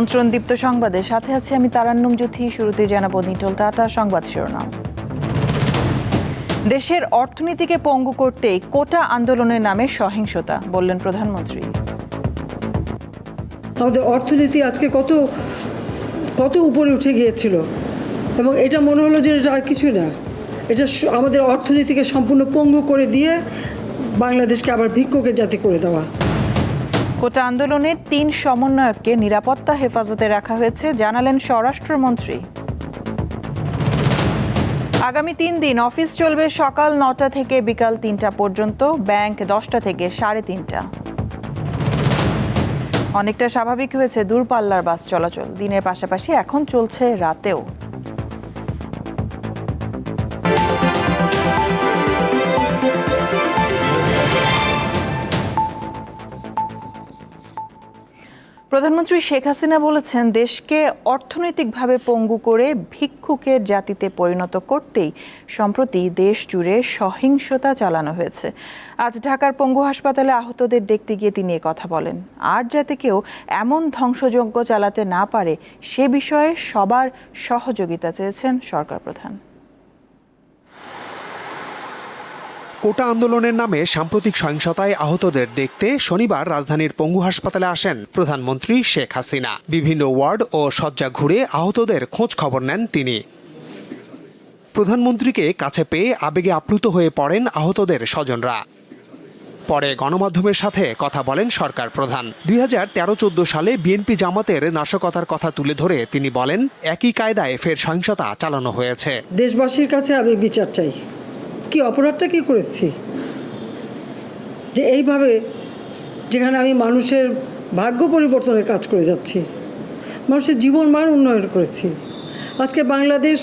আমন্ত্রণ দীপ্ত সংবাদে সাথে আছে আমি তারান্নুম জ্যোতি, শুরুতে জানাব নিটল টাটা সংবাদ শিরোনাম। দেশের অর্থনীতিকে পঙ্গু করতে কোটা আন্দোলনের নামে সহিংসতা, বললেন প্রধানমন্ত্রী। আমাদের অর্থনীতি আজকে কত কত উপরে উঠে গিয়েছিল, এবং এটা মনে হলো যে এটা আর কিছু না। এটা আমাদের অর্থনীতিকে সম্পূর্ণ পঙ্গু করে দিয়ে বাংলাদেশকে আবার ভিক্ষুকের জাতি করে দেওয়া। কোটা আন্দোলনের তিন সমন্বয়ককে নিরাপত্তা হেফাজতে রাখা হয়েছে, জানালেন স্বরাষ্ট্রমন্ত্রী। আগামী তিন দিন অফিস চলবে সকাল নটা থেকে বিকাল তিনটা পর্যন্ত, ব্যাংক দশটা থেকে সাড়ে তিনটা। অনেকটা স্বাভাবিক হয়েছে দূরপাল্লার বাস চলাচল। দিনের পাশাপাশি এখন চলছে রাতেও। প্রধানমন্ত্রী শেখ হাসিনা বলেছেন, দেশকে অর্থনৈতিকভাবে পঙ্গু করে ভিক্ষুকের জাতিতে পরিণত করতেই সম্প্রতি দেশ জুড়ে সহিংসতা চালানো হয়েছে। আজ ঢাকার পঙ্গু হাসপাতালে আহতদের দেখতে গিয়ে তিনি কথা বলেন, আর যাতে কেউ এমন ধ্বংসযজ্ঞ চালাতে না পারে, সে বিষয়ে সবার সহযোগিতা চেয়েছেন সরকার প্রধান। কোটা আন্দোলনের নামে সাম্প্রতিক সহিংসতায় আহতদের দেখতে শনিবার রাজধানীর পঙ্গু হাসপাতালে আসেন প্রধানমন্ত্রী শেখ হাসিনা। বিভিন্ন ওয়ার্ড ও শয্যা ঘুরে আহতদের খোঁজ খবর নেন তিনি। প্রধানমন্ত্রীকে কাছে পেয়ে আবেগে আপ্লুত হয়ে পড়েন আহতদের স্বজনরা। পরে গণমাধ্যমের সাথে কথা বলেন সরকার প্রধান। দুই হাজার তেরো চোদ্দ সালে বিএনপি জামাতের নাশকতার কথা তুলে ধরে তিনি বলেন, একই কায়দায় ফের সহিংসতা চালানো হয়েছে। দেশবাসীর কাছে আমি বিচার চাই। কি অপরাধটা কি করেছি? যে এইভাবে যেখানে আমি মানুষের ভাগ্য পরিবর্তনের কাজ করে যাচ্ছি, মানুষের জীবন মান উন্নয়ন করেছি। আজকে বাংলাদেশ,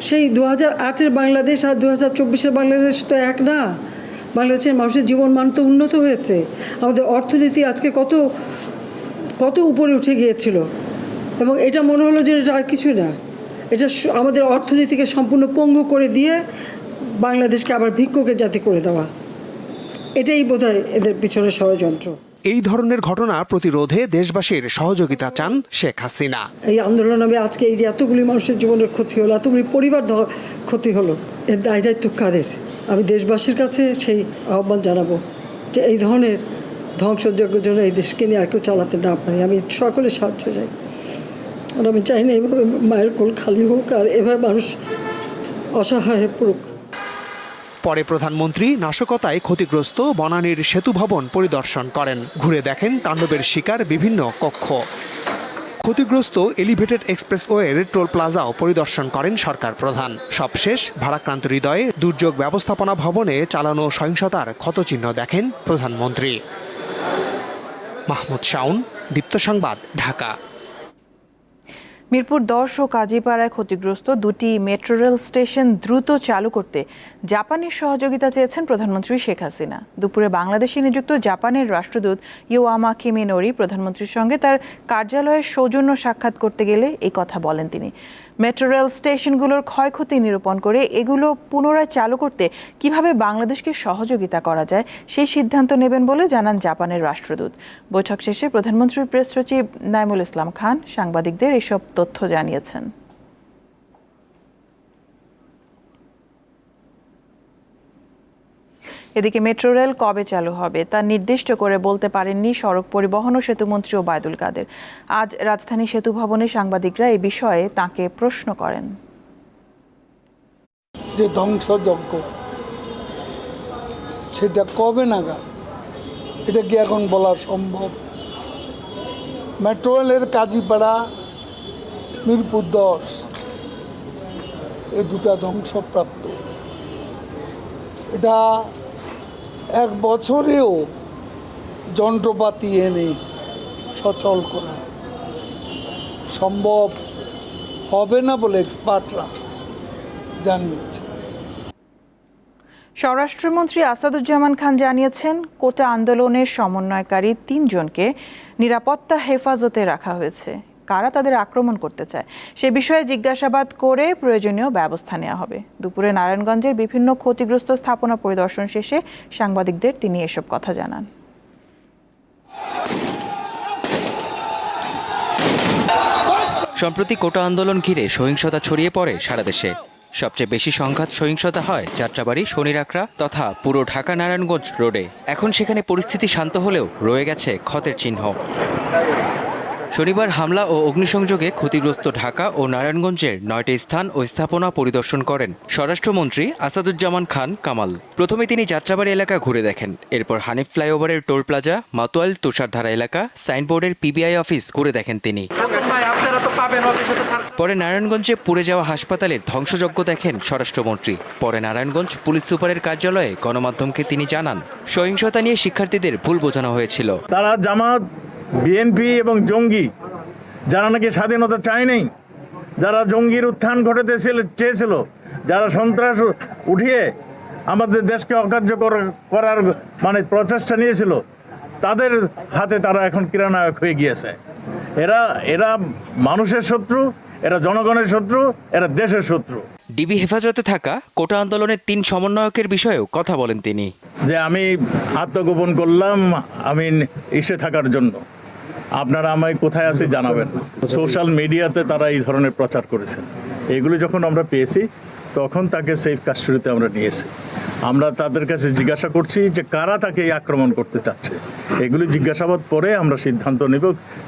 সেই দু হাজার আটের বাংলাদেশ আর দু হাজার চব্বিশের বাংলাদেশ তো এক না। বাংলাদেশের মানুষের জীবন মান তো উন্নত হয়েছে। আমাদের অর্থনীতি আজকে কত কত উপরে উঠে গিয়েছিল। এবং এটা মনে হলো যে এটা আর কিছু না। এটা আমাদের অর্থনীতিকে সম্পূর্ণ পঙ্গু করে দিয়ে বাংলাদেশকে আবার ভিক্ষুকের জাতি করে দেওয়া। এটাই বোধহয় এদের পিছনে ষড়যন্ত্র। এই ধরনের ঘটনা প্রতিরোধে দেশবাসীর সহযোগিতা চান শেখ হাসিনা। এই আন্দোলন আমি আজকে এই যে এতগুলি মানুষের জীবনের ক্ষতি হলো এতগুলি পরিবার ক্ষতি হলো এর দায় দায়িত্ব কাদের? আমি দেশবাসীর কাছে সেই আহ্বান জানাব যে এই ধরনের ধ্বংসযজ্ঞ জন্য এই দেশকে নিয়ে আর কেউ চালাতে না পারি। আমি সকলের সাহায্য চাই। আর আমি চাই না এইভাবে মায়ের কোল খালি হোক আর এভাবে মানুষ অসহায় হয়ে পড়ুক। পরে প্রধানমন্ত্রী নাশকতায় ক্ষতিগ্রস্ত বনানীর সেতু ভবন পরিদর্শন করেন। ঘুরে দেখেন তাণ্ডবের শিকার বিভিন্ন কক্ষ। ক্ষতিগ্রস্ত এলিভেটেড এক্সপ্রেসওয়ের টোল প্লাজাও পরিদর্শন করেন সরকার প্রধান। সবশেষ ভারাক্রান্ত হৃদয়ে দুর্যোগ ব্যবস্থাপনা ভবনে চালানো সহিংসতার ক্ষতচিহ্ন দেখেন প্রধানমন্ত্রী। মাহমুদ শাউন দীপ্ত সংবাদ, ঢাকা। মিরপুর দশ ও কাজীপাড়ায় ক্ষতিগ্রস্ত দুটি মেট্রো রেল স্টেশন দ্রুত চালু করতে জাপানের সহযোগিতা চেয়েছেন প্রধানমন্ত্রী শেখ হাসিনা। দুপুরে বাংলাদেশে নিযুক্ত জাপানের রাষ্ট্রদূত ইওয়ামা কিমিনোরি প্রধানমন্ত্রীর সঙ্গে তার কার্যালয়ে সৌজন্য সাক্ষাৎ করতে গেলে এই কথা বলেন তিনি। মেট্রো রেল স্টেশনগুলোর ক্ষয়ক্ষতি নিরূপণ করে এগুলো পুনরায় চালু করতে কীভাবে বাংলাদেশকে সহযোগিতা করা যায়, সেই সিদ্ধান্ত নেবেন বলে জানান জাপানের রাষ্ট্রদূত। বৈঠক শেষে প্রধানমন্ত্রীর প্রেস সচিব নাইমুল ইসলাম খান সাংবাদিকদের এসব তথ্য জানিয়েছেন। এদিকে মেট্রো রেল কবে চালু হবে তা নির্দিষ্ট করে বলতে পারেননি সড়ক পরিবহন ও সেতুমন্ত্রী ওবায়দুল কাদের। আজ রাজধানী সেতু ভবনে সাংবাদিকরা এ বিষয়ে তাকে প্রশ্ন করেন। যে ধ্বংসযজ্ঞ, সেটা কবে নাগাদ? এটা কি এখন বলা সম্ভব? মেট্রো রেলের কাজীপাড়া, মিরপুর দশ, এ দুটা ধ্বংসপ্রাপ্ত। এটা এক বছরেও যন্ত্রপাতি এনে সচল করা সম্ভব হবে না বলে এক্সপার্টরা জানিয়েছে স্বরাষ্ট্রমন্ত্রী আসাদুজ্জামান খান জানিয়েছেন, কোটা আন্দোলনের সমন্বয়কারী তিনজনকে নিরাপত্তা হেফাজতে রাখা হয়েছে। কারা তাদের আক্রমণ করতে চায়? সে বিষয়ে জিজ্ঞাসাবাদ করে প্রয়োজনীয় ব্যবস্থা নেওয়া হবে। দুপুরে নারায়ণগঞ্জের বিভিন্ন ক্ষতিগ্রস্ত স্থাপনা পরিদর্শন শেষে সাংবাদিকদের তিনি এসব কথা জানান। সম্প্রতি কোটা আন্দোলন ঘিরে সহিংসতা ছড়িয়ে পড়ে সারা দেশে। সবচেয়ে বেশি সংঘাত সহিংসতা হয় যাত্রাবাড়ি শনিরাকড়া তথা পুরো ঢাকা নারায়ণগঞ্জ রোডে। এখন সেখানে পরিস্থিতি শান্ত হলেও রয়ে গেছে ক্ষতের চিহ্ন। শনিবার হামলা ও অগ্নিসংযোগে ক্ষতিগ্রস্ত ঢাকা ও নারায়ণগঞ্জের নয়টি স্থান ও স্থাপনা পরিদর্শন করেন স্বরাষ্ট্রমন্ত্রী আসাদুজ্জামান খান কামাল। প্রথমে তিনি যাত্রাবাড়ি এলাকা ঘুরে দেখেন। এরপর হানিফ ফ্লাইওভারের টোল প্লাজা, মাতোয়াল, তুষারধারা এলাকা, সাইনবোর্ডের পিবিআই অফিস ঘুরে দেখেন তিনি। পরে নারায়ণগঞ্জে পুড়ে যাওয়া হাসপাতালের ধ্বংসযজ্ঞ দেখেন স্বরাষ্ট্রমন্ত্রী। পরে নারায়ণগঞ্জ পুলিশ সুপারের কার্যালয়ে গণমাধ্যমকে তিনি জানান, সহিংসতা নিয়ে শিক্ষার্থীদের ভুল বোঝানো হয়েছিল। তারা জামাত বিএনপি এবং জঙ্গি যারা নাকি স্বাধীনতা চায়নি যারা জঙ্গির উত্থান ঘটাতে ছিল- চেয়েছিল যারা সন্ত্রাস উঠিয়ে আমাদের দেশকে অকার্য কর- করার মানে প্রচেষ্টা নিয়েছিল তাদের হাতে তারা এখন ক্রীড়ানায়ক হয়ে গিয়েছে। এরা এরা মানুষের শত্রু এরা জনগণের শত্রু এরা দেশের শত্রু। ডিবি হেফাজতে থাকা কোটা আন্দোলনের তিন সমন্বয়কের বিষয়েও কথা বলেন তিনি। যে আমি আত্মগোপন করলাম আমি ইসে থাকার জন্য। আপনারা আমায় কোথায় আছে জানাবেন। সোশ্যাল মিডিয়াতে তারা এই ধরনের প্রচার করেছেন। এগুলি যখন আমরা পেয়েছি, তখন তাকে সেফ কাস্টডিতে আমরা নিয়েছি। আমরা তাদের কাছে জিজ্ঞাসা করছি যে কারা তাকে এই আক্রমণ করতে চাচ্ছে। এগুলি জিজ্ঞাসাবাদ পরে আমরা সিদ্ধান্ত নেব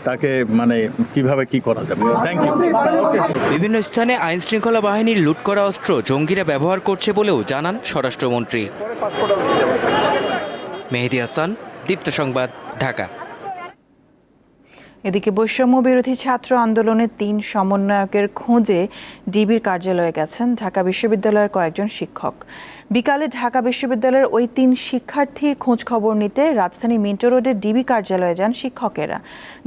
তাকে মানে কীভাবে কি করা যাবে। থ্যাংক ইউ বিভিন্ন স্থানে আইন শৃঙ্খলা বাহিনীর লুট করা অস্ত্র জঙ্গিরা ব্যবহার করছে বলেও জানান স্বরাষ্ট্রমন্ত্রী। মেহেদি হাসান, দীপ্ত সংবাদ, ঢাকা। এদিকে বৈষম্য বিরোধী ছাত্র আন্দোলনের তিন সমন্বয়কের খোঁজে ডিবির কার্যালয়ে গেছেন ঢাকা বিশ্ববিদ্যালয়ের কয়েকজন শিক্ষক। বিকালে ঢাকা বিশ্ববিদ্যালয়ের ওই তিন শিক্ষার্থীর খোঁজ খবর নিতে রাজধানী মিন্টো রোডের ডিবি কার্যালয়ে যান শিক্ষকেরা।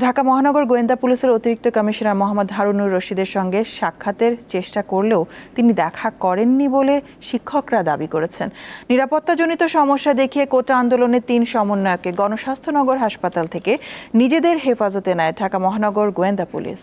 ঢাকা মহানগর গোয়েন্দা পুলিশের অতিরিক্ত কমিশনার মোহাম্মদ হারুনুর রশিদের সঙ্গে সাক্ষাতের চেষ্টা করলেও তিনি দেখা করেননি বলে শিক্ষকরা দাবি করেছেন। নিরাপত্তাজনিত সমস্যা দেখিয়ে কোটা আন্দোলনের তিন সমন্বয়কে গণস্বাস্থ্যনগর হাসপাতাল থেকে নিজেদের হেফাজতে নেয় ঢাকা মহানগর গোয়েন্দা পুলিশ।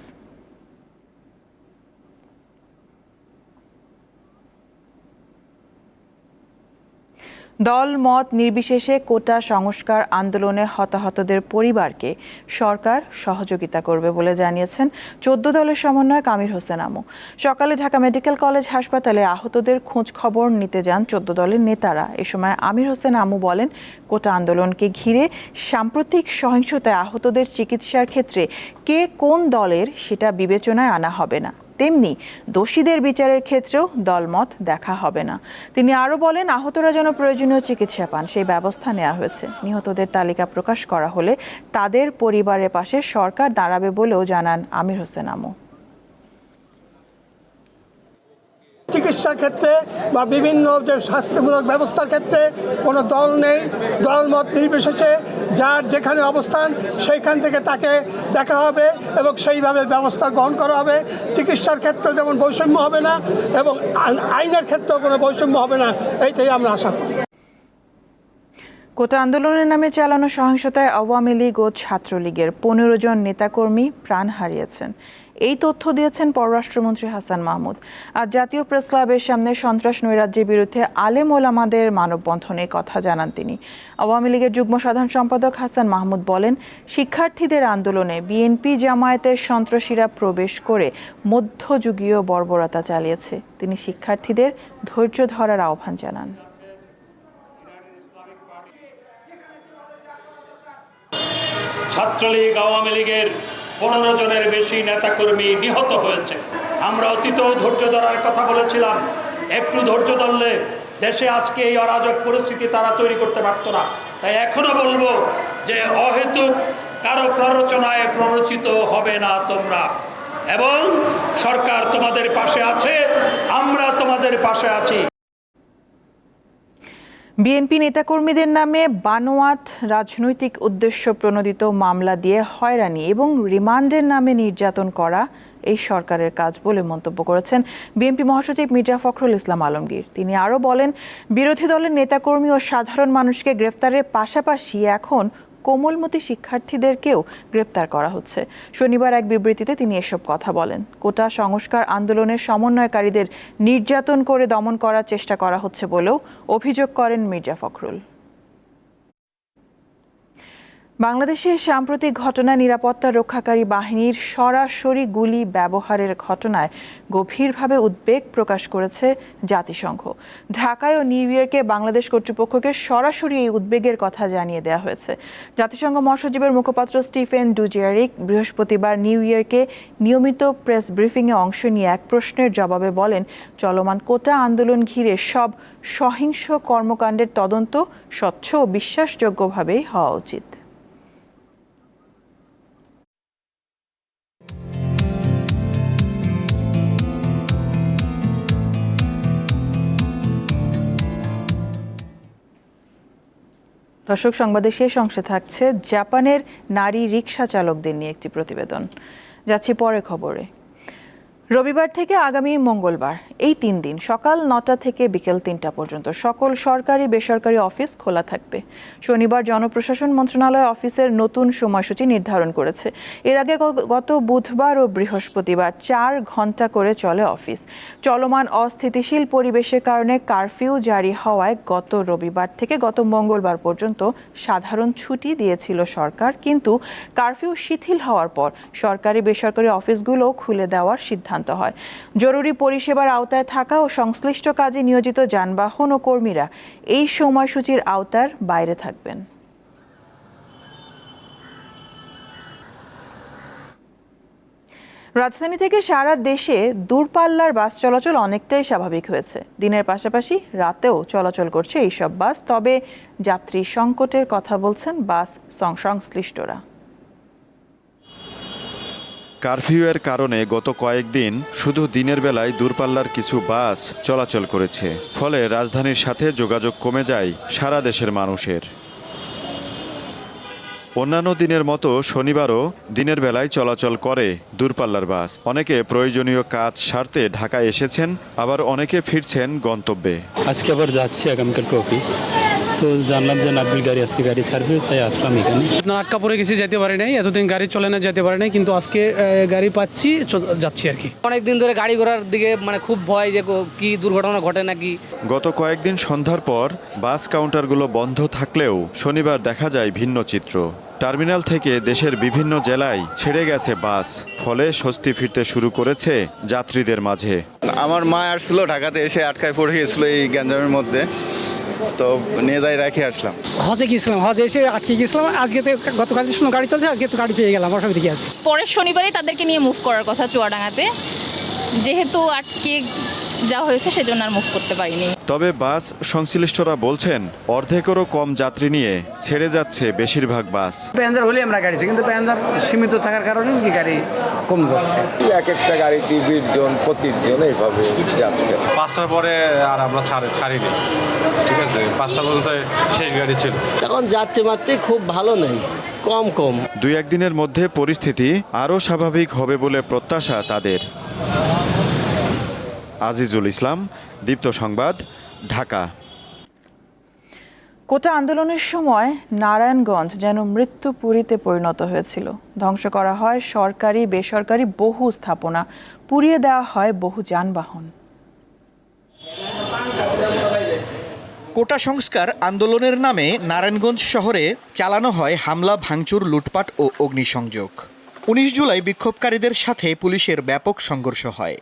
দল মত নির্বিশেষে কোটা সংস্কার আন্দোলনে হতাহতদের পরিবারকে সরকার সহযোগিতা করবে বলে জানিয়েছেন চোদ্দ দলের সমন্বয়ক আমির হোসেন আমু। সকালে ঢাকা মেডিকেল কলেজ হাসপাতালে আহতদের খোঁজ খবর নিতে যান চোদ্দ দলের নেতারা। এ সময় আমির হোসেন আমু বলেন, কোটা আন্দোলনকে ঘিরে সাম্প্রতিক সহিংসতায় আহতদের চিকিৎসার ক্ষেত্রে কে কোন দলের সেটা বিবেচনায় আনা হবে না। তেমনি দোষীদের বিচারের ক্ষেত্রেও দলমত দেখা হবে না। তিনি আরও বলেন, আহতরা যেন প্রয়োজনীয় চিকিৎসা পান, সেই ব্যবস্থা নেওয়া হয়েছে। নিহতদের তালিকা প্রকাশ করা হলে তাদের পরিবারের পাশে সরকার দাঁড়াবে বলেও জানান আমির হোসেন আমু। চিকিৎসার ক্ষেত্রে বা বিভিন্ন যে স্বাস্থ্যমূলক ব্যবস্থার ক্ষেত্রে কোনো দল নেই, দলমত নির্বিশেষে যার যেখানে অবস্থান সেইখান থেকে তাকে দেখা হবে এবং সেইভাবে ব্যবস্থা গ্রহণ করা হবে। চিকিৎসার ক্ষেত্রে যেমন বৈষম্য হবে না এবং আইন- আইনের ক্ষেত্রেও কোনো বৈষম্য হবে না, এইটাই আমরা আশা করি। কোটা আন্দোলনের নামে চালানো সহিংসতায় আওয়ামী লীগ ও ছাত্রলীগের পনেরো জন নেতাকর্মী প্রাণ হারিয়েছেন। এই তথ্য দিয়েছেন পররাষ্ট্রমন্ত্রী হাসান মাহমুদ। আজ জাতীয় প্রেস ক্লাবের সামনে সন্ত্রাস নৈরাজ্যের বিরুদ্ধে আলেম ওলামাদের মানববন্ধনে কথা জানান তিনি। আওয়ামী লীগের যুগ্ম সাধারণ সম্পাদক হাসান মাহমুদ বলেন, শিক্ষার্থীদের আন্দোলনে বিএনপি জামায়াতের সন্ত্রাসীরা প্রবেশ করে মধ্যযুগীয় বর্বরতা চালিয়েছে। তিনি শিক্ষার্থীদের ধৈর্য ধরার আহ্বান জানান। ছাত্রলীগ আওয়ামী লীগের পনেরো জনের বেশি নেতাকর্মী নিহত হয়েছে। আমরা অতীতেও ধৈর্য ধরার কথা বলেছিলাম। একটু ধৈর্য ধরলে দেশে আজকে এই অরাজক পরিস্থিতি তারা তৈরি করতে পারতো না। তাই এখনও বলব যে অহেতুক কারও প্ররোচনায় প্ররোচিত হবে না তোমরা। এবং সরকার তোমাদের পাশে আছে, আমরা তোমাদের পাশে আছি। বিএনপি নেতাকর্মীদের নামে বানোয়াত রাজনৈতিক উদ্দেশ্য প্রণোদিত মামলা দিয়ে হয়রানি এবং রিমান্ডের নামে নির্যাতন করা এই সরকারের কাজ বলে মন্তব্য করেছেন বিএনপি মহাসচিব মির্জা ফখরুল ইসলাম আলমগীর। তিনি আরও বলেন, বিরোধী দলের নেতাকর্মী ও সাধারণ মানুষকে গ্রেফতারের পাশাপাশি এখন কোমলমতি শিক্ষার্থীদেরকেও গ্রেপ্তার করা হচ্ছে। শনিবার এক বিবৃতিতে তিনি এসব কথা বলেন। কোটা সংস্কার আন্দোলনের সমন্বয়কারীদের নির্যাতন করে দমন করার চেষ্টা করা হচ্ছে বলেও অভিযোগ করেন মির্জা ফখরুল। বাংলাদেশের সাম্প্রতিক ঘটনায় নিরাপত্তা রক্ষাকারী বাহিনীর সরাসরি গুলি ব্যবহারের ঘটনায় গভীরভাবে উদ্বেগ প্রকাশ করেছে জাতিসংঘ। ঢাকায় ও নিউ ইয়র্কে বাংলাদেশ কর্তৃপক্ষকে সরাসরি এই উদ্বেগের কথা জানিয়ে দেওয়া হয়েছে। জাতিসংঘ মহাসচিবের মুখপাত্র স্টিফেন ডুজিয়ারিক বৃহস্পতিবার নিউ ইয়র্কে নিয়মিত প্রেস ব্রিফিংয়ে অংশ নিয়ে এক প্রশ্নের জবাবে বলেন, চলমান কোটা আন্দোলন ঘিরে সব সহিংস কর্মকাণ্ডের তদন্ত স্বচ্ছ ও বিশ্বাসযোগ্যভাবেই হওয়া উচিত। দর্শক, সংবাদে শেষ অংশে থাকছে জাপানের নারী রিক্সা চালকদের নিয়ে একটি প্রতিবেদন। যাচ্ছি পরে খবরে। রবিবার থেকে আগামী মঙ্গলবার, এই তিন দিন, সকাল নটা থেকে বিকেল তিনটা পর্যন্ত সকল সরকারি বেসরকারি অফিস খোলা থাকবে। শনিবার জনপ্রশাসন মন্ত্রণালয় অফিসের নতুন সময়সূচি নির্ধারণ করেছে। এর আগে গত বুধবার ও বৃহস্পতিবার চার ঘণ্টা করে চলে অফিস। চলমান অস্থিতিশীল পরিবেশের কারণে কারফিউ জারি হওয়ায় গত রবিবার থেকে গত মঙ্গলবার পর্যন্ত সাধারণ ছুটি দিয়েছিল সরকার, কিন্তু কারফিউ শিথিল হওয়ার পর সরকারি বেসরকারি অফিসগুলো খুলে দেওয়ার সিদ্ধান্ত হয়। জরুরি পরিষেবার আওতায় থাকা ও সংশ্লিষ্ট কাজে নিয়োজিত যানবাহন ও কর্মীরা এই সময়সূচির আওতার বাইরে থাকবেন। রাজধানী থেকে সারা দেশে দূরপাল্লার বাস চলাচল অনেকটাই স্বাভাবিক হয়েছে। দিনের পাশাপাশি রাতেও চলাচল করছে এইসব বাস, তবে যাত্রী সংকটের কথা বলছেন বাস সংশ্লিষ্টরা। কারফিউয়ের কারণে গত কয়েকদিন শুধু দিনের বেলায় দূরপাল্লার কিছু বাস চলাচল করেছে। ফলে রাজধানীর সাথে যোগাযোগ কমে যায় সারা দেশের মানুষের। অন্যান্য দিনের মতো শনিবারও দিনের বেলায় চলাচল করে দূরপাল্লার বাস। অনেকে প্রয়োজনীয় কাজ সারতে ঢাকায় এসেছেন, আবার অনেকে ফিরছেন গন্তব্যে। আজকে আবার যাচ্ছি আগামীকালকে অফিস তো জানলাম যে নাবিল গাড়ি আজকে গাড়ি ছাড়বে তাই আসলাম এখানে। আপনার আটকা পড়ে গেছি যেতে পারি নাই এতদিন গাড়ি চলে না যেতে পারি নাই কিন্তু আজকে গাড়ি পাচ্ছি যাচ্ছি আর কি। অনেকদিন ধরে গাড়ি ঘোড়ার দিকে মানে খুব ভয় যে কি দুর্ঘটনা ঘটে নাকি। গত কয়েকদিন সন্ধ্যার পর বাস কাউন্টারগুলো বন্ধ থাকলেও শনিবার দেখা যায় ভিন্ন চিত্র। টার্মিনাল থেকে দেশের বিভিন্ন জেলায় ছেড়ে গেছে বাস ফলে স্বস্তি ফিরতে শুরু করেছে যাত্রীদের মাঝে। আমার মা আসছিল ঢাকাতে এসে আটকায় পড়ে গেছিল এই গ্যাঞ্জামের মধ্যে। তো নিয়ে যাই রেখে আসলাম। হজে গিয়েছিলাম হজে এসে আটকে গিয়েছিলাম। আজকে তো গতকাল যে সময় গাড়ি চলছে আজকে তো গাড়ি পেয়ে গেলাম অসুবিধা কি আছে? পরের শনিবারে তাদেরকে নিয়ে মুভ করার কথা চুয়াডাঙ্গাতে। যেহেতু আটকে যা হয়েছে সেজন্য আর মুভ করতে পারিনি। তবে বাস সংশ্লিষ্টরা বলছেন অর্ধেকেরও কম যাত্রী নিয়ে ছেড়ে যাচ্ছে বেশিরভাগ বাস। প্যাঞ্জার হলে আমরা গাড়িছি কিন্তু প্যাঞ্জার সীমিত থাকার কারণে কি গাড়ি কম যাচ্ছে? এক একটা গাড়িতে বিশ জন পঁচিশ জন এইভাবে যাচ্ছে। পাঁচটার পরে আর আমরা ছাড় ছাড়িনি। ঠিক আছে? পাঁচটা পর্যন্ত শেষ গাড়ি ছিল। এখন যাত্রী মাত্রী খুব ভালো নেই কম কম। দুই একদিনের মধ্যে পরিস্থিতি আরও স্বাভাবিক হবে বলে প্রত্যাশা তাদের। আজিজুল ইসলাম দীপ্ত সংবাদ ঢাকা। কোটা আন্দোলনের সময় নারায়ণগঞ্জ যেন মৃত্যুপুরীতে পরিণত হয়েছিল। ধ্বংস করা হয় সরকারি বেসরকারি বহু স্থাপনা পুড়িয়ে দেওয়া হয় বহু যানবাহন। কোটা সংস্কার আন্দোলনের নামে নারায়ণগঞ্জ শহরে চালানো হয় হামলা ভাঙচুর লুটপাট ও অগ্নিসংযোগ। উনিশ জুলাই বিক্ষোভকারীদের সাথে পুলিশের ব্যাপক সংঘর্ষ হয়।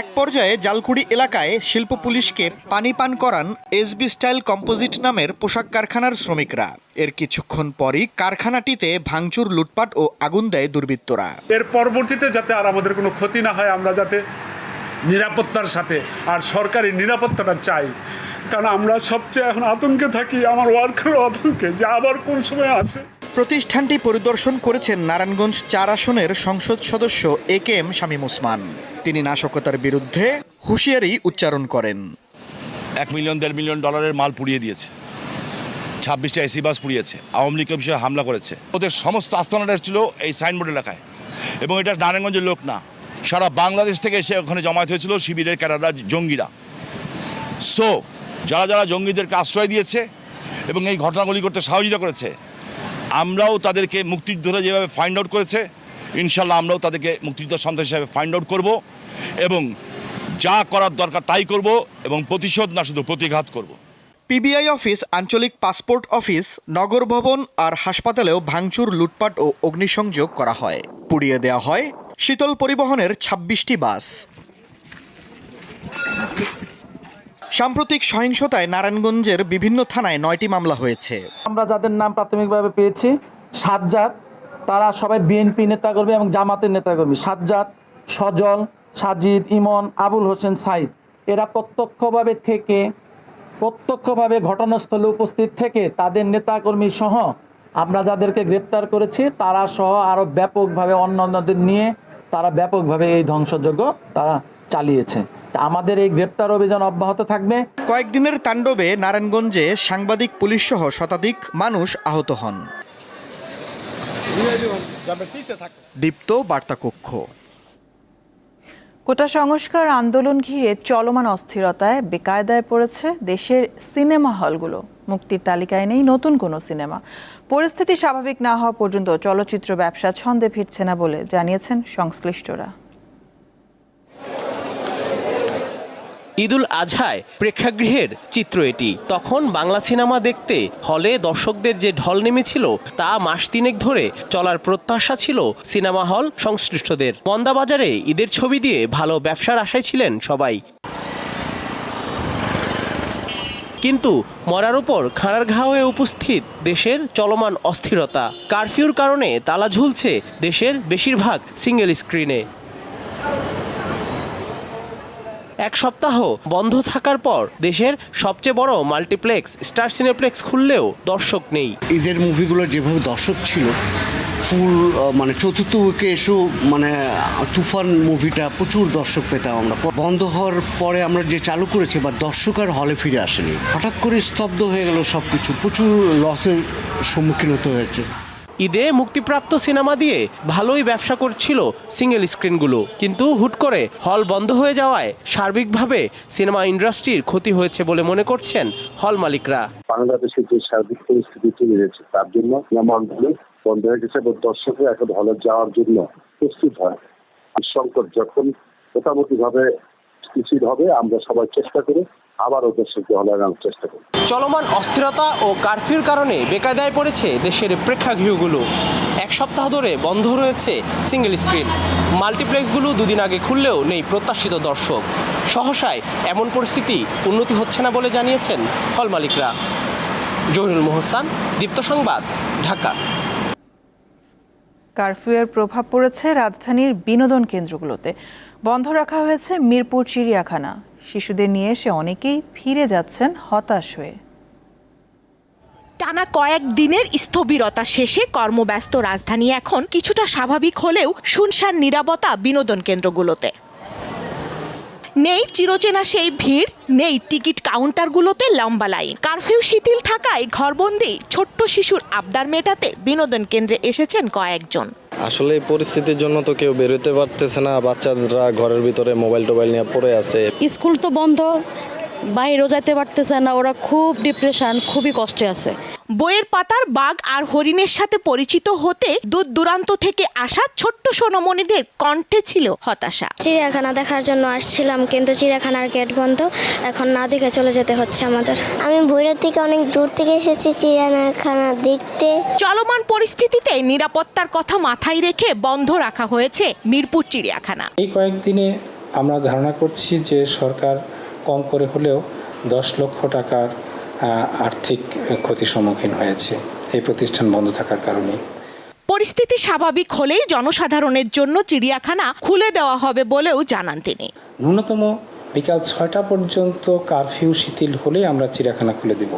এক পর্যায়ে জালকুড়ি এলাকায় শিল্প পুলিশকে পানি পান করান এসবি স্টাইল কম্পোজিট নামের পোশাক কারখানার শ্রমিকরা। এর কিছুক্ষণ পরই কারখানাটিতে ভাঙচুর, লুটপাট ও আগুন দেয় দুর্বৃত্তরা। এর পরবর্তীতে যাতে আর আমাদের কোনো ক্ষতি না হয়, আমরা যাতে নিরাপত্তার সাথে আর সরকারি নিরাপত্তাটা চাই। কারণ আমরা সবচেয়ে এখন আতঙ্কে থাকি, আমার ওয়ার্কারও আতঙ্কে যে আবার কোন সময় আসে। প্রতিষ্ঠানটি পরিদর্শন করেছেন নারায়ণগঞ্জ চার আসনের সংসদ সদস্য A K M Shamim Osman. তিনি নাশকতার বিরুদ্ধে হুঁশিয়ারি উচ্চারণ করেন। এক মিলিয়ন, দেড় মিলিয়ন ডলারের মাল পুড়িয়ে দিয়েছে। ছাব্বিশটা এসি বাস পুড়িয়েছে। আওয়ামী লীগের বিষয়ে হামলা করেছে। ওদের সমস্ত আস্তানাটা ছিল এই সাইনবোর্ড এলাকায় এবং এটা নারায়ণগঞ্জের লোক না। সারা বাংলাদেশ থেকে এসে ওখানে জমায়েত হয়েছিল শিবিরের ক্যাডাররা, জঙ্গিরা। সো যারা যারা জঙ্গিদেরকে আশ্রয় দিয়েছে এবং এই ঘটনাগুলি করতে সহযোগিতা করেছে আমরাও তাদেরকে মুক্তিযোদ্ধা যেভাবে ফাইন্ড আউট করেছে ইনশাল্লাহ আমরাও তাদেরকে মুক্তিযোদ্ধা সন্ত্রাস হিসাবে ফাইন্ড আউট করব এবং যা করার দরকার তাই করব এবং প্রতিশোধ না, শুধু প্রতিঘাত করব। পিবিআই অফিস আঞ্চলিক পাসপোর্ট অফিস নগর ভবন আর হাসপাতালেও ভাঙচুর, লুটপাট ও অগ্নিসংযোগ করা হয়। পুড়িয়ে দেওয়া হয় শীতল পরিবহনের ছাব্বিশটি বাস। সাম্প্রতিক সহিংসতায় নারায়ণগঞ্জের বিভিন্ন থানায় নয়টি মামলা হয়েছে। আমরা যাদের নাম প্রাথমিকভাবে পেয়েছি, সাজ্জাদ, তারা সবাই বিএনপি নেতাকর্মী এবং জামাতের নেতাকর্মী। সাজ্জাদ, সজল, সাজিদ, ইমন, আবুল হোসেন, সাইদ। এরা প্রত্যক্ষভাবে থেকে, প্রত্যক্ষভাবে ঘটনাস্থলে উপস্থিত থেকে তাদের নেতাকর্মী সহ আমরা যাদেরকে গ্রেপ্তার করেছি, তারা সহ আরও ব্যাপকভাবে অন্যান্যদের নিয়ে তারা ব্যাপকভাবে এই ধ্বংসযজ্ঞ তারা চালিয়েছে। তা আমাদের এই গ্রেপ্তার অভিযান অব্যাহত থাকবে। কয়েকদিনের তাণ্ডবে নারায়ণগঞ্জে সাংবাদিক পুলিশ সহ শতাধিক মানুষ আহত হন। দীপ্ত বার্তা কক্ষ কোটা সংস্কার আন্দোলন ঘিরে চলমান অস্থিরতায় বেকায়দায় পড়েছে দেশের সিনেমা হলগুলো। মুক্তির তালিকায় নেই নতুন কোনো সিনেমা। পরিস্থিতি স্বাভাবিক না হওয়া পর্যন্ত চলচ্চিত্র ব্যবসা ছন্দে ফিরছে না বলে জানিয়েছেন সংশ্লিষ্টরা। ঈদুল আজহায় প্রেক্ষাগৃহের চিত্র এটি। তখন বাংলা সিনেমা দেখতে হলে দর্শকদের যে ঢল নেমেছিল, তা মাস তিনেক ধরে চলার প্রত্যাশা ছিল সিনেমা হল সংশ্লিষ্টদের। মন্দাবাজারে ঈদের ছবি দিয়ে ভালো ব্যবসার আশায় ছিলেন সবাই। কিন্তু মরার উপর খাঁড়ার ঘা হয়ে উপস্থিত দেশের চলমান অস্থিরতা। কারফিউর কারণে তালা ঝুলছে দেশের বেশিরভাগ সিঙ্গেল স্ক্রিনে। এক সপ্তাহ বন্ধ থাকার পর দেশের সবচেয়ে বড় মাল্টিপ্লেক্স, স্টার সিনেপ্লেক্স খুললেও দর্শক নেই। ঈদের মুভিগুলো যেভাবে দর্শক ছিল, ফুল মানে চতুর্থ উইকে এসেও মানে তুফান মুভিটা প্রচুর দর্শক পেতাম আমরা। বন্ধ হওয়ার পরে আমরা যে চালু করেছি, বা দর্শক আর হলে ফিরে আসেনি। হঠাৎ করে স্তব্ধ হয়ে গেল সব কিছু প্রচুর লসের সম্মুখীন হতে হয়েছে। ঈদে মুক্তিপ্রাপ্ত সিনেমা দিয়ে ভালোই ব্যবসা করছিল সিঙ্গেল স্ক্রিনগুলো কিন্তু হুট করে হল বন্ধ হয়ে যাওয়ায় সার্বিকভাবে সিনেমা ইন্ডাস্ট্রির ক্ষতি হয়েছে বলে মনে করছেন হল মালিকরা। বাংলাদেশের যে সার্বিক পরিস্থিতি তৈরি হয়েছে, তার জন্য নামাঙ্গনে বন্ধ হয়ে গেছে এবং দর্শকরা এখন হলে যাওয়ার জন্য প্রস্তুত হয়। সংকট যখন মোটামুটি ভাবে হবে, আমরা সবাই চেষ্টা করি আবারও দর্শককে হলে আনার চেষ্টা করি চলমান অস্থিরতা ও কারফিউর কারণে বেকায়দায় পড়েছে দেশের প্রেক্ষাগৃহগুলো। এক সপ্তাহ ধরে বন্ধ রয়েছে সিঙ্গেল স্ক্রিন মাল্টিপ্লেক্সগুলো দুদিন আগে খুললেও নেই প্রত্যাশিত দর্শক। সহসায় এমন পরিস্থিতি উন্নতি হচ্ছে না বলে জানিয়েছেন হল মালিকরা। জহিরুল মোহসান দীপ্ত সংবাদ ঢাকা। কারফিউয়ের প্রভাব পড়েছে রাজধানীর বিনোদন কেন্দ্রগুলোতে। বন্ধ রাখা হয়েছে মিরপুর চিড়িয়াখানা। শিশুদের নিয়ে এসে অনেকেই ফিরে যাচ্ছেন হতাশ হয়ে। টানা কয়েক দিনের স্থবিরতা শেষে কর্মব্যস্ত রাজধানী এখন কিছুটা স্বাভাবিক হলেও শুনশান নিরাপত্তা বিনোদন কেন্দ্রগুলোতে। নেই চিরচেনা সেই ভিড়, নেই টিকিট কাউন্টারগুলোতে লম্বা লাইন। কারফিউ শিথিল থাকায় ঘরবন্দি ছোট্ট শিশুর আবদার মেটাতে বিনোদন কেন্দ্রে এসেছেন কয়েকজন। আসলে এই পরিস্থিতির জন্য তো কেউ বেরোতে পারতেছে না। বাচ্চারা ঘরের ভিতরে মোবাইল টোবাইল নিয়ে পড়ে আছে। স্কুল তো বন্ধ। বাইরেও যাইতে পারতেছে না ওরা খুব ডিপ্রেশন খুবই কষ্টে আছে। বইয়ের পাতার বাঘ আর হরিণের সাথে পরিচিত হতে দূর দূরান্ত থেকে আসা ছোট্ট সোনামণিদের কণ্ঠে ছিল হতাশা। চিড়িয়াখানা দেখার জন্য আসছিলাম কিন্তু চিড়িয়াখানার গেট বন্ধ। এখন না দেখে চলে যেতে হচ্ছে আমাদের। আমি ভৈরব থেকে অনেক দূর থেকে এসেছি চিড়িয়াখানা দেখতে। চলমান পরিস্থিতিতে নিরাপত্তার কথা মাথায় রেখে বন্ধ রাখা হয়েছে মিরপুর চিড়িয়াখানা। এই কয়েকদিনে আমরা ধারণা করছি যে সরকার কম করে হলেও দশ লক্ষ টাকার আর্থিক ক্ষতির সম্মুখীন হয়েছে। এই প্রতিষ্ঠান বন্ধ থাকার কারণে পরিস্থিতি স্বাভাবিক হলেই জনসাধারণের জন্য চিড়িয়াখানা খুলে দেওয়া হবে বলেও জানান তিনি। ন্যূনতম বিকাল ছয়টা পর্যন্ত কারফিউ শিথিল হলে আমরা চিড়িয়াখানা খুলে দেব।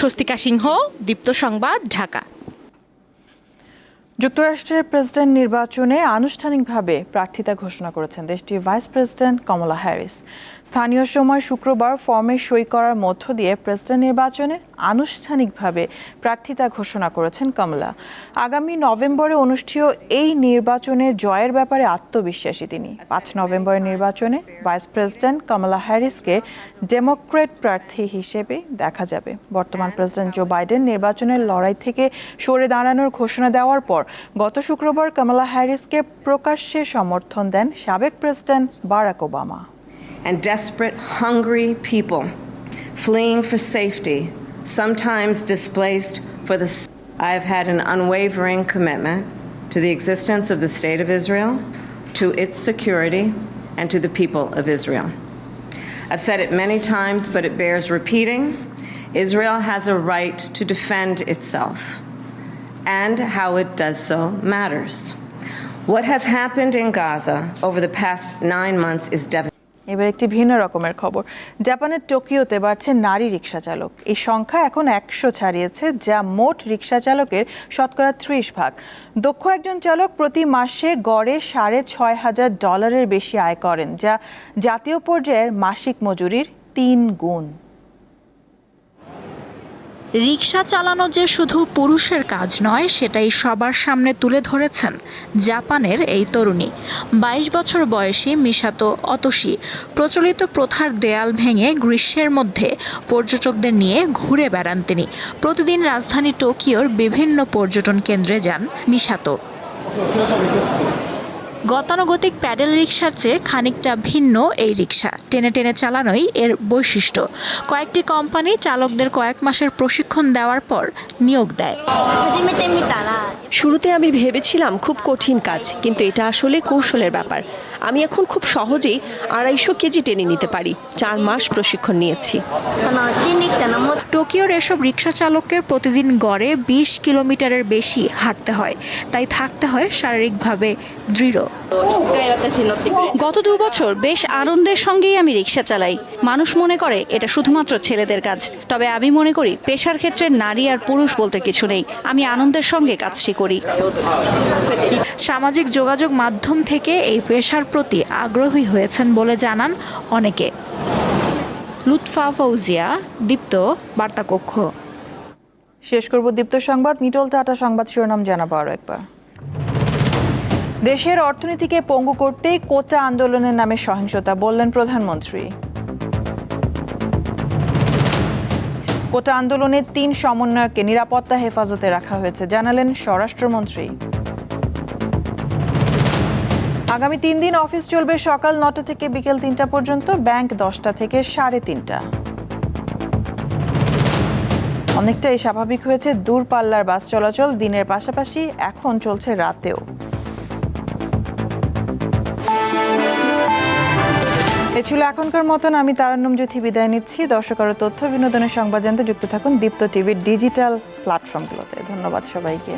স্বস্তিকা সিংহ দীপ্ত সংবাদ ঢাকা। যুক্তরাষ্ট্রের প্রেসিডেন্ট নির্বাচনে আনুষ্ঠানিকভাবে প্রার্থিতা ঘোষণা করেছেন দেশটির ভাইস প্রেসিডেন্ট কমলা হ্যারিস। স্থানীয় সময় শুক্রবার ফর্মে সই করার মধ্য দিয়ে প্রেসিডেন্ট নির্বাচনে আনুষ্ঠানিকভাবে প্রার্থিতা ঘোষণা করেছেন কমলা। আগামী নভেম্বরে অনুষ্ঠেয় এই নির্বাচনে জয়ের ব্যাপারে আত্মবিশ্বাসী তিনি। পাঁচ নভেম্বরের নির্বাচনে ভাইস প্রেসিডেন্ট কমলা হ্যারিসকে ডেমোক্রেট প্রার্থী হিসেবে দেখা যাবে। বর্তমান প্রেসিডেন্ট জো বাইডেন নির্বাচনের লড়াই থেকে সরে দাঁড়ানোর ঘোষণা দেওয়ার পর গত শুক্রবার কমলা হ্যারিসকে প্রকাশ্যে সমর্থন দেন সাবেক president Barack Obama and desperate, hungry people fleeing for safety, sometimes displaced for the. I have had an unwavering commitment to the existence of the State of Israel, to its security, and to the people of Israel. I've said it many times, but it bears repeating. Israel has a right to defend itself, And how it does so matters. What has happened in Gaza over the past nine months is devastating. এবার একটি ভিন্ন রকমের খবর জাপানের টোকিওতে বাড়ছে নারী রিক্সা চালক এই সংখ্যা এখন একশো ছাড়িয়েছে, যা মোট রিক্সা চালকের শতকরা ত্রিশ ভাগ দক্ষ একজন চালক প্রতি মাসে গড়ে সাড়ে ছয় হাজার ডলারের বেশি আয় করেন, যা জাতীয় পর্যায়ের মাসিক মজুরির তিন গুণ রিক্সা চালানো যে শুধু পুরুষের কাজ নয়, সেটাই সবার সামনে তুলে ধরেছেন জাপানের এই তরুণী। বাইশ বছর বয়সী মিশাতো অতসী প্রচলিত প্রথার দেয়াল ভেঙে গ্রীষ্মের মধ্যে পর্যটকদের নিয়ে ঘুরে বেড়ান তিনি। প্রতিদিন রাজধানী টোকিওর বিভিন্ন পর্যটন কেন্দ্রে যান মিশাতো। গতানুগতিক প্যাডেল রিক্সার চেয়ে খানিকটা ভিন্ন এই রিক্সা টেনে টেনে চালানোই এর বৈশিষ্ট্য। কয়েকটি কোম্পানি চালকদের কয়েক মাসের প্রশিক্ষণ দেওয়ার পর নিয়োগ দেয়। শুরুতে আমি ভেবেছিলাম খুব কঠিন কাজ, কিন্তু এটা আসলে কৌশলের ব্যাপার। আমি এখন খুব সহজেই আড়াইশো কেজি টেনে নিতে পারি। চার মাস প্রশিক্ষণ নিয়েছি। টোকিওর এসব রিক্সা চালকের প্রতিদিন গড়ে বিশ কিলোমিটারের বেশি হাঁটতে হয়। তাই থাকতে হয় শারীরিকভাবে দৃঢ়। গত দু বছর বেশ আনন্দের সঙ্গেই আমি রিক্সা চালাই। মানুষ মনে করে এটা শুধুমাত্র ছেলেদের কাজ। তবে আমি মনে করি পেশার ক্ষেত্রে নারী আর পুরুষ বলতে কিছু নেই। আমি আনন্দের সঙ্গে কাজটি করি। সামাজিক যোগাযোগ মাধ্যম থেকে এই পেশার প্রতি আগ্রহী হয়েছেন বলে জানান অনেকে। লুৎফা ফৌজিয়া, দীপ্ত, বার্তাকক্ষ। শেষ করব দীপ্ত সংবাদ। নিটল টাটা সংবাদ শিরোনাম জানাব আরও একবার। দেশের অর্থনীতিকে পঙ্গু করতেই কোটা আন্দোলনের নামে সহিংসতা, বললেন প্রধানমন্ত্রী। কোটা আন্দোলনের তিন সমন্বয়কে নিরাপত্তা হেফাজতে রাখা হয়েছে, জানালেন স্বরাষ্ট্রমন্ত্রী। আগামী তিন দিন অফিস চলবে সকাল নটা থেকে বিকেল তিনটা পর্যন্ত, ব্যাংক দশটা থেকে সাড়ে তিনটা। অনেকটাই স্বাভাবিক হয়েছে দূরপাল্লার বাস চলাচল, দিনের পাশাপাশি এখন চলছে রাতেও। এ ছিল এখনকার মতন, আমি তারান্নম জ্যোতি বিদায় নিচ্ছি। দর্শক আরও তথ্য, বিনোদনের সংবাদ জানতে যুক্ত থাকুন দীপ্ত টিভির ডিজিটাল প্ল্যাটফর্মগুলোতে। ধন্যবাদ সবাইকে।